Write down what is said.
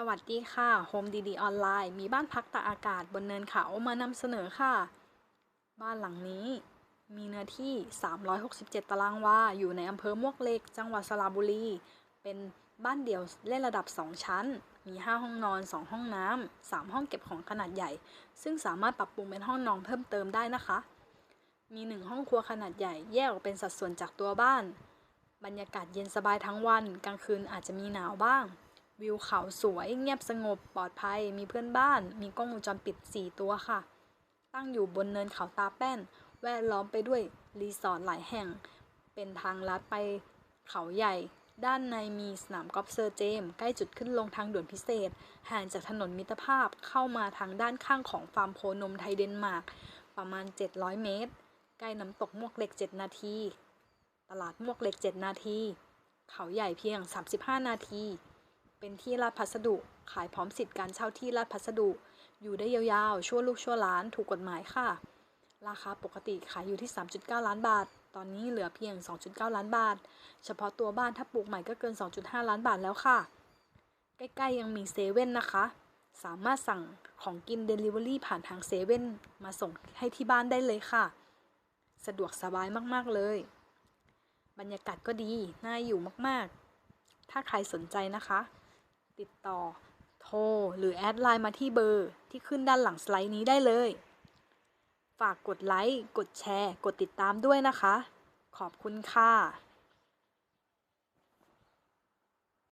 สวัสดีค่ะโฮมดีดีออนไลน์มีบ้านพักตากอากาศบนเนินเขามานำเสนอค่ะ บ้านหลังนี้มีเนื้อที่ 367 ตารางวา อยู่ในอำเภอมวกเหล็ก จังหวัดสระบุรี เป็นบ้านเดี่ยวเล่นระดับ 2 ชั้น มี 5 ห้องนอน 2 ห้องน้ำ 3 ห้องเก็บของขนาดใหญ่ ซึ่งสามารถปรับปรุงเป็นห้องนอนเพิ่มเติมได้นะคะ มี 1 ห้องครัวขนาดใหญ่ แยกออกเป็นสัดส่วนจากตัวบ้าน บรรยากาศเย็นสบายทั้งวัน กลางคืนอาจจะมีหนาวบ้าง วิวเขาสวยเงียบสงบปลอดภัย มีเพื่อนบ้าน มีกล้องวงจรปิด 4 ตัวค่ะ ตั้งอยู่บนเนินเขาตาแป้น แวดล้อมไปด้วยรีสอร์ทหลายแห่ง เป็นทางลัดไปเขาใหญ่ ด้านในมีสนามกอล์ฟเซอร์เจม ใกล้จุดขึ้นลงทางด่วนพิเศษ ห่างจากถนนมิตรภาพเข้ามาทางด้านข้างของฟาร์มโคนมไทยเดนมาร์กประมาณ 700 เมตร ใกล้น้ำตกมวกเหล็ก 7 นาที ตลาดมวกเหล็ก 7 นาที เขาใหญ่เพียง 35 นาที เป็นที่ราดพัสดุ ขายพร้อมสิทธิ์การเช่าที่ราดพัสดุ อยู่ได้ยาวๆ ชั่วลูกชั่วล้าน ถูกกฎหมายค่ะ ราคาปกติขายอยู่ที่ 3.9 ล้านบาท ตอนนี้เหลือเพียง 2.9 ล้านบาท เฉพาะตัวบ้านถ้าปลูกใหม่ก็เกิน 2.5 ล้านบาทแล้วค่ะ ใกล้ๆ ยังมีเซเว่นนะคะ สามารถสั่งของกิน Delivery ผ่านทางเซเว่นมาส่งให้ที่บ้านได้เลยค่ะ สะดวกสบายมากๆเลย บรรยากาศก็ดี น่าอยู่มากๆถ้าใครสนใจนะคะ ติดต่อ โทร หรือแอดไลน์มาที่เบอร์ที่ขึ้นด้านหลังสไลด์นี้ได้เลย ฝากกดไลค์ กดแชร์ กดติดตามด้วยนะคะ ขอบคุณค่ะ